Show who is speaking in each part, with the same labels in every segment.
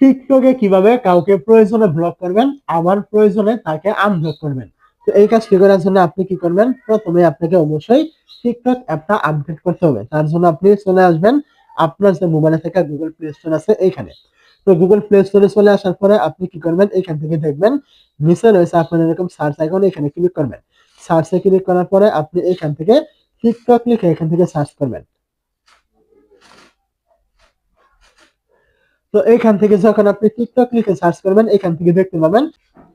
Speaker 1: টিকটকে কীভাবে কাউকে প্রয়োজনে ব্লক করবেন আবার প্রয়োজনে তাকে আনব্লক করবেন। তো এই কাজ কাজটি করার জন্য আপনি কি করবেন? প্রথমে আপনাকে অবশ্যই টিকটক অ্যাপটা আপডেট করতে হবে। তার জন্য আপনি চলে আসবেন আপনার যে মোবাইলে থাকা গুগল প্লে স্টোর আছে এইখানে। তো গুগল প্লে স্টোরে চলে আসার পরে আপনি কি করবেন? এখান থেকে দেখবেন নিচে রয়েছে আপনার এরকম সার্চ আইকন এখানে ক্লিক করবেন। সার্চে ক্লিক করার পরে আপনি এখান থেকে টিকটক লিখে এখান থেকে সার্চ করবেন। তো এখান থেকে যখন আপনি টিকটক লিখে সার্চ করবেন এখান থেকে দেখতে পাবেন।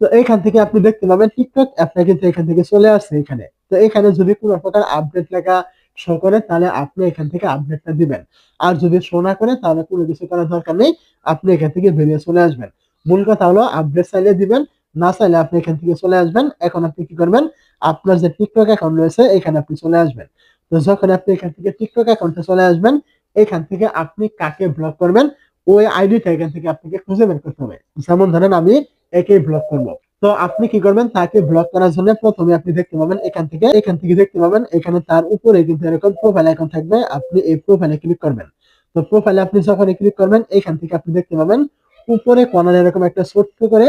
Speaker 1: তো এখান থেকে আপনি দেখতে পাবেন টিকটক অ্যাপটা কিন্তু এখান থেকে চলে আসছে এখানে। তো এখানে যদি কোনো প্রকার আপডেট লেখা শো করে, তাহলে আপনি এখান থেকে আপডেটটা দিবেন। আর যদি শো না করে, তাহলে কোনো কিছু করার দরকার নেই, আপনি এখান থেকে বেরিয়ে চলে আসবেন। মূল কথা হলো আপডেট চাইলে দিবেন, না চাইলে আপনি এখান থেকে চলে আসবেন। এখন আপনি কি করবেন, আপনার যে টিকটক অ্যাকাউন্ট রয়েছে, এখানে আপনি চলে আসবেন। তো যখন আপনি এখান থেকে টিকটক অ্যাকাউন্টে চলে আসবেন, এখান থেকে আপনি কাকে ব্লক করবেন ওই আইডিটা এখান থেকে আপনাকে খুঁজে বের করতে হবে। যেমন ধরেন আমি একেই ব্লক করব। তো আপনি কি করবেন? তাকে ব্লক করার জন্য প্রথমে আপনি দেখতে পাবেন এখান থেকে এখান থেকে দেখতে পাবেন এখানে তার উপরে কিন্তু এরকম প্রোফাইল আইকন থাকবে। আপনি এই প্রোফাইলে ক্লিক করবেন। তো প্রোফাইলে আপনি যখন ক্লিক করবেন, এখান থেকে আপনি দেখতে পাবেন উপরে কর্নারে এরকম একটা ছোট্ট করে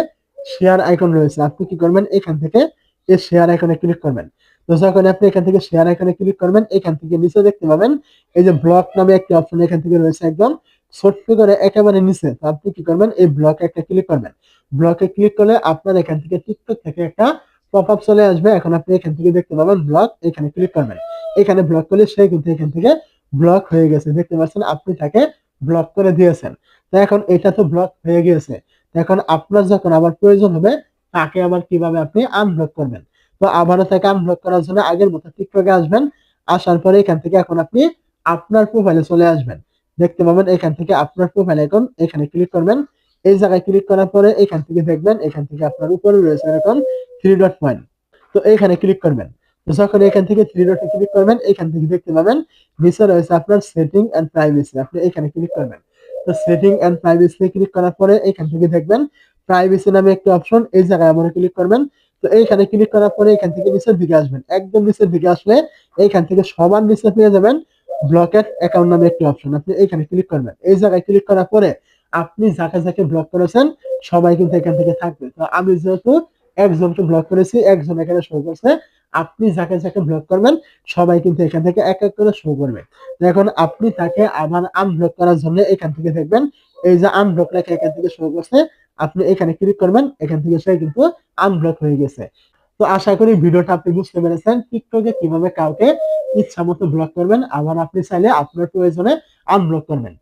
Speaker 1: শেয়ার আইকন রয়েছে। আপনি কি করবেন? এখান থেকে এই শেয়ার আইকনে ক্লিক করবেন। তো যখন আপনি এখান থেকে শেয়ার আইকনে ক্লিক করবেন, এখান থেকে নিচে দেখতে পাবেন এই যে ব্লক নামে একটি অপশন এখান থেকে রয়েছে একদম। ছোট্ট করে একেবারে নিচে আপনি কি করবেন? এই ব্লকে একটা ক্লিক করবেন। ব্লকে ক্লিক করলে আপনার এখান থেকে টিকটক থেকে একটা পপ আপ চলে আসবে। এখন আপনি এখান থেকে দেখতে পাবেন ব্লক এখানে ক্লিক করবেন। এখানে ব্লক করলে সে কিন্তু এখান থেকে ব্লক হয়ে গেছে। দেখতে পাচ্ছেন আপনি তাকে ব্লক করে দিয়েছেন। তো এখন এটা তো ব্লক হয়ে গিয়েছে। এখন আপনার যখন আবার প্রয়োজন হবে, তাকে আবার কীভাবে আপনি আনব্লক করবেন? তো আবারও তাকে আনব্লক করার জন্য আগের মতো টিকটকে আসবেন। আসার পরে এখান থেকে এখন আপনি আপনার প্রোফাইলে চলে আসবেন। দেখতে পাবেন এখান থেকে আপনার প্রোফাইল আইকন এখানে ক্লিক করবেন। এই জায়গায় ক্লিক করার পরে এখান থেকে দেখবেন, এখান থেকে আপনার উপরে রয়েছে এরকম থ্রি ডট পয়েন্ট তো এখানে ক্লিক করবেন। তো যখন এখান থেকে থ্রি ডটে ক্লিক করবেন, এখান থেকে দেখতে পাবেন, নিচে রয়েছে আপনার সেটিং এন্ড প্রাইভেসি আপনি এখানে ক্লিক করবেন। তো সেটিং এন্ড প্রাইভেসি ক্লিক করার পরে এখান থেকে দেখবেন প্রাইভেসি নামে একটি অপশন এই জায়গায় আমরা ক্লিক করবেন। তো এইখানে ক্লিক করার পরে এখান থেকে নিচের দিকে আসবেন। একদম নিচের দিকে আসলে এইখান থেকে সবার নিচে পেয়ে যাবেন। ব্লকের অ্যাকাউন্ট নামে একটি অপশন আপনি এখানে ক্লিক করবেন। এই জায়গায় ক্লিক করার পরে আপনি যাকে যাকে ব্লক করেছেন, সবাই কিন্তু এখান থেকে থাকবে। তো আমি যেহেতু একজনকে ব্লক করেছি, একজন এখানে শো করছে, আপনি যাকে যাকে ব্লক করবেন, সবাই কিন্তু এখান থেকে এক এক করে শো করবে। এখন আপনি তাকে আবার আনব্লক করার জন্য এখান থেকে দেখবেন, এই যে আনব্লক লেখা এখান থেকে শো করছে, আপনি এখানে ক্লিক করবেন, এখান থেকে সে কিন্তু আনব্লক হয়ে গেছে। তো আশা করি ভিডিওটা আপনি বুঝতে পেরেছেন টিকটকে কীভাবে কাউকে ইচ্ছা মতো ব্লক করবেন, আবার আপনি চাইলে আপনার প্রয়োজনে আনব্লক করবেন।